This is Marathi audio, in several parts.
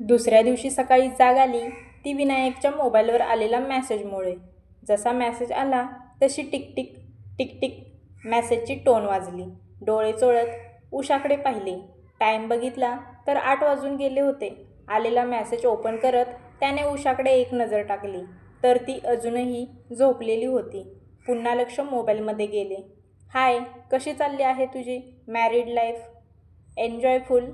दुसऱ्या दिवशी सकाळी जाग आली ती विनायकच्या मोबाईलवर आलेला मॅसेजमुळे. जसा मॅसेज आला तशी टिकटिक टिकटिक मॅसेजची टोन वाजली. डोळे चोळत उषाकडे पाहिले. टाईम बघितला तर आठ वाजून गेले होते. आलेला मॅसेज ओपन करत त्याने उषाकडे एक नजर टाकली. तर ती अजूनही झोपलेली होती. पुन्हा लक्ष मोबाईलमध्ये गेले. हाय कशी चालली आहे तुझी मॅरिड लाईफ एन्जॉयफुल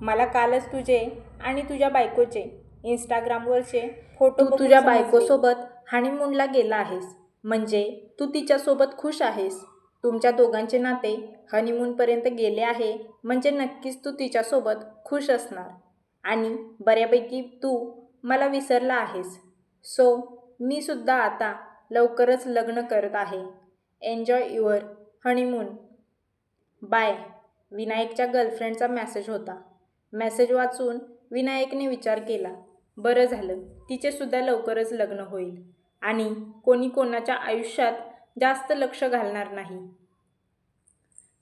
मला कालच तुझे आणि तुझ्या बायकोचे इंस्टाग्रामवरचे फोटो तू तुझ्या. बायकोसोबत हनीमूनला गेला आहेस. म्हणजे तू तिच्यासोबत खुश आहेस. तुमच्या दोघांचे नाते हनीमूनपर्यंत गेले आहे. म्हणजे नक्कीच तू तिच्यासोबत खुश असणार. आणि बऱ्यापैकी तू मला विसरला आहेस. सो मी सुद्धा आता लवकरच लग्न करत आहे. एन्जॉय युअर हनीमून बाय विनायकच्या गर्लफ्रेंडचा मेसेज होता. मेसेज वाचून विनायकने विचार केला. बरं झालं तिचेसुद्धा लवकरच लग्न होईल. आणि कोणी कोणाच्या आयुष्यात जास्त लक्ष घालणार नाही.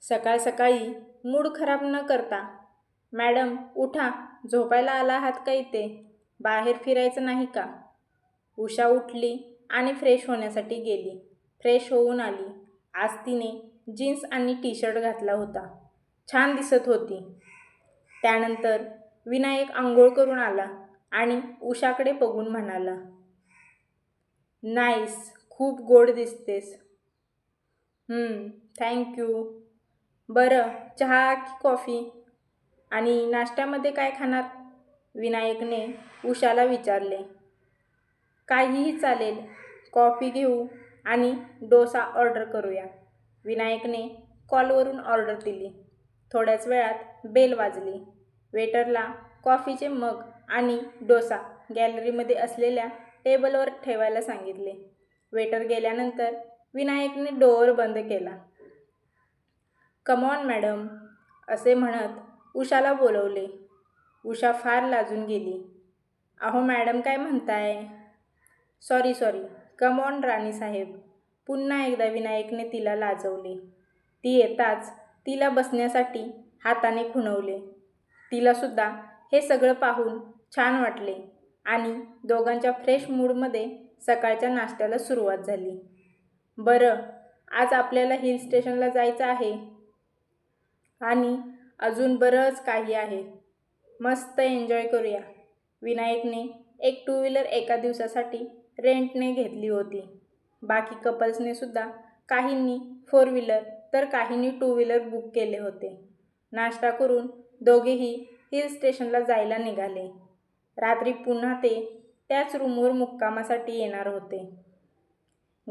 सकाळ सकाळी मूड खराब न करता मॅडम उठा. झोपायला आला आहात का इथे? बाहेर फिरायचं नाही का? उषा उठली आणि फ्रेश होण्यासाठी गेली. फ्रेश होऊन आली. आज तिने जीन्स आणि टी शर्ट घातला होता. छान दिसत होती. त्यानंतर विनायक आंघोळ करून आला आणि उषाकडे बघून म्हणाला नाईस खूप गोड दिसतेस. थँक्यू बरं चहा की कॉफी आणि नाश्त्यामध्ये काय खाणार? विनायकने उषाला विचारले. काहीही चालेल कॉफी घेऊ आणि डोसा ऑर्डर करूया. विनायकने कॉलवरून ऑर्डर दिली. थोड्याच वेळात बेल वाजली. वेटरला कॉफीचे मग आणि डोसा गॅलरीमध्ये असलेल्या टेबलवर ठेवायला सांगितले. वेटर गेल्यानंतर विनायकने डोअर बंद केला. कमॉन मॅडम असे म्हणत उषाला बोलवले. उषा फार लाजून गेली. अहो मॅडम काय म्हणताय? सॉरी सॉरी कमॉन राणी साहेब पुन्हा एकदा विनायकने तिला लाजवले. ती येताच तिला बसण्यासाठी हाताने खुणवले. तिलासुद्धा हे सगळं पाहून छान वाटले आणि दोघांच्या फ्रेश मूडमध्ये सकाळच्या नाश्त्याला सुरुवात झाली. बरं आज आपल्याला हिल स्टेशनला जायचं आहे. आणि अजून बरंच काही आहे. मस्त एन्जॉय करूया. विनायकने एक टू व्हीलर एका दिवसासाठी रेंटने घेतली होती. बाकी कपल्सने सुद्धा काहींनी फोर व्हीलर तर काहींनी टू व्हीलर बुक केले होते. नाश्ता करून दोघेही हिल स्टेशनला जायला निघाले. रात्री पुन्हा ते त्याच रूमवर मुक्कामासाठी येणार होते.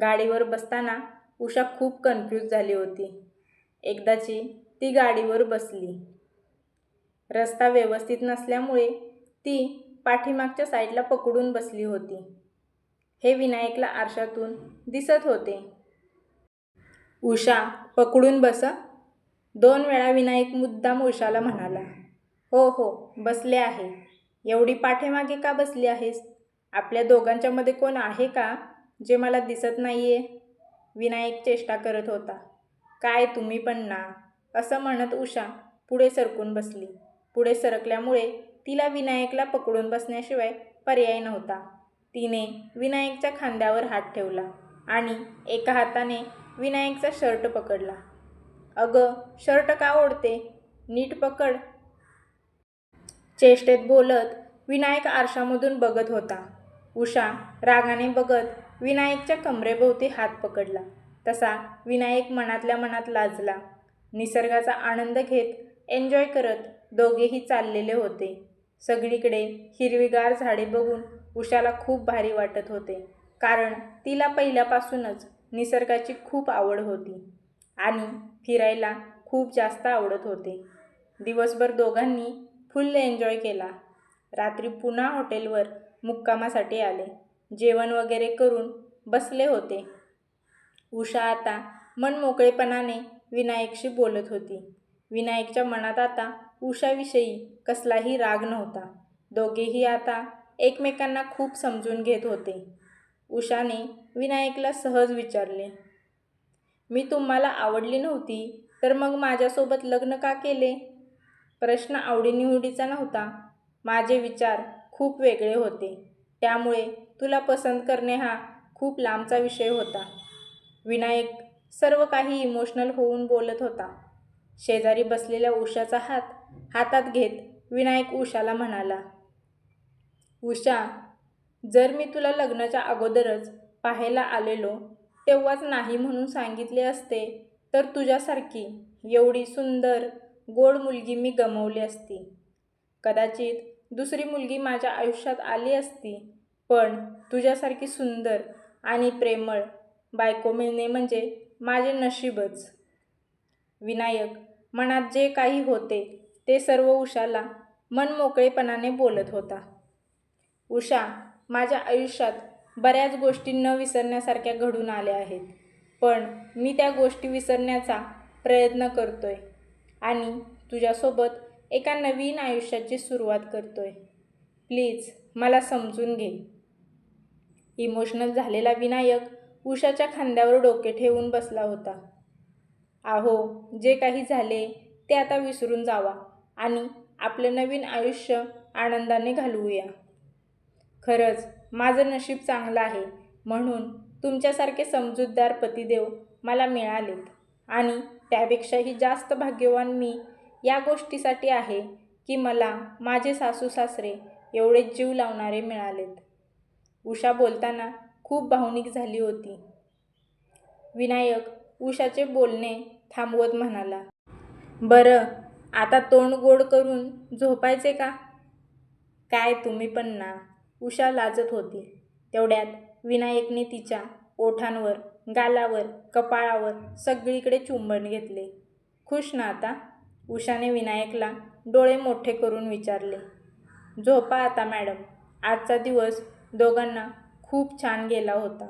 गाडीवर बसताना उषा खूप कन्फ्यूज झाली होती. एकदाची ती गाडीवर बसली. रस्ता व्यवस्थित नसल्यामुळे ती पाठीमागच्या साईडला पकडून बसली होती. हे विनायकला आरशातून दिसत होते. उषा पकडून बस. दोन वेळा विनायक मुद्दाम उषाला म्हणाला हो हो बसले आहे. एवढी पाठीमागे का बसली आहेस? आपल्या दोघांच्यामध्ये कोण आहे का जे मला दिसत नाही आहे विनायक चेष्टा करत होता. काय तुम्ही पण ना असं म्हणत उषा पुढे सरकून बसली. पुढे सरकल्यामुळे तिला विनायकला पकडून बसण्याशिवाय पर्याय नव्हता. तिने विनायकच्या खांद्यावर हात ठेवला आणि एका हाताने विनायकचा शर्ट पकडला. अगं शर्ट का ओढते? नीट पकड. चेष्टेत बोलत विनायक आरशामधून बघत होता. उषा रागाने बघत विनायकच्या कमरेभोवती हात पकडला. तसा विनायक मनातल्या मनात लाजला. निसर्गाचा आनंद घेत एन्जॉय करत दोघेही चाललेले होते. सगळीकडे हिरवीगार झाडे बघून उषाला खूप भारी वाटत होते. कारण तिला पहिल्यापासूनच निसर्गाची खूप आवड होती. आणि फिरायला खूप जास्त आवडत होते. दिवसभर दोघांनी फुल एन्जॉय केला. रात्री पुन्हा हॉटेलवर मुक्कामासाठी आले. जेवण वगैरे करून बसले होते. उषा आता मनमोकळेपणाने विनायकशी बोलत होती. विनायकच्या मनात आता उषाविषयी कसलाही राग नव्हता. दोघेही आता एकमेकांना खूप समजून घेत होते. उषाने विनायकला सहज विचारले मी तुम्हाला आवडली नव्हती तर मग माझ्यासोबत लग्न का केले? प्रश्न आवडीनिवडीचा नव्हता. माझे विचार खूप वेगळे होते. त्यामुळे तुला पसंत करणे हा खूप लांबचा विषय होता. विनायक सर्व काही इमोशनल होऊन बोलत होता. शेजारी बसलेल्या उषाचा हात हातात घेत विनायक उषाला म्हणाला उषा जर मी तुला लग्नाच्या अगोदरच पाहायला आलेलो तेव्हाच नाही म्हणून सांगितले असते तर तुझ्यासारखी एवढी सुंदर गोड मुलगी मी गमवली असती. कदाचित दुसरी मुलगी माझ्या आयुष्यात आली असती पण तुझ्यासारखी सुंदर आणि प्रेमळ बायको मिळणे म्हणजे माझे नशीबच. विनायक मनात जे काही होते ते सर्व उषाला मनमोकळेपणाने बोलत होता. उषा माझ्या आयुष्यात बऱ्याच गोष्टी न विसरण्यासारख्या घडून आल्या आहेत. पण मी त्या गोष्टी विसरण्याचा प्रयत्न करतो आहे आणि तुझ्यासोबत एका नवीन आयुष्याची सुरुवात करतो आहे प्लीज मला समजून घे. इमोशनल झालेला विनायक उषाच्या खांद्यावर डोके ठेवून बसला होता. आहो जे काही झाले ते आता विसरून जावा आणि आपलं नवीन आयुष्य आनंदाने घालवूया. खरंच माझं नशीब चांगलं आहे. म्हणून तुमच्यासारखे समजूतदार पतिदेव मला मिळालेत. आणि त्यापेक्षाही जास्त भाग्यवान मी या गोष्टीसाठी आहे की मला माझे सासू सासरे एवढे जीव लावणारे मिळालेत. उषा बोलताना खूप भावनिक झाली होती. विनायक उषाचे बोलणे थांबवत म्हणाला बरं आता तोंड गोड करून झोपायचे का? काय तुम्ही पण ना. उषा लाजत होती. तेवढ्यात विनायकने तिच्या ओठांवर गालावर कपाळावर सगळीकडे चुंबन घेतले. खुश ना आता? उषाने विनायकला डोळे मोठे करून विचारले. झोपा आता मॅडम. आजचा दिवस दोघांना खूप छान गेला होता.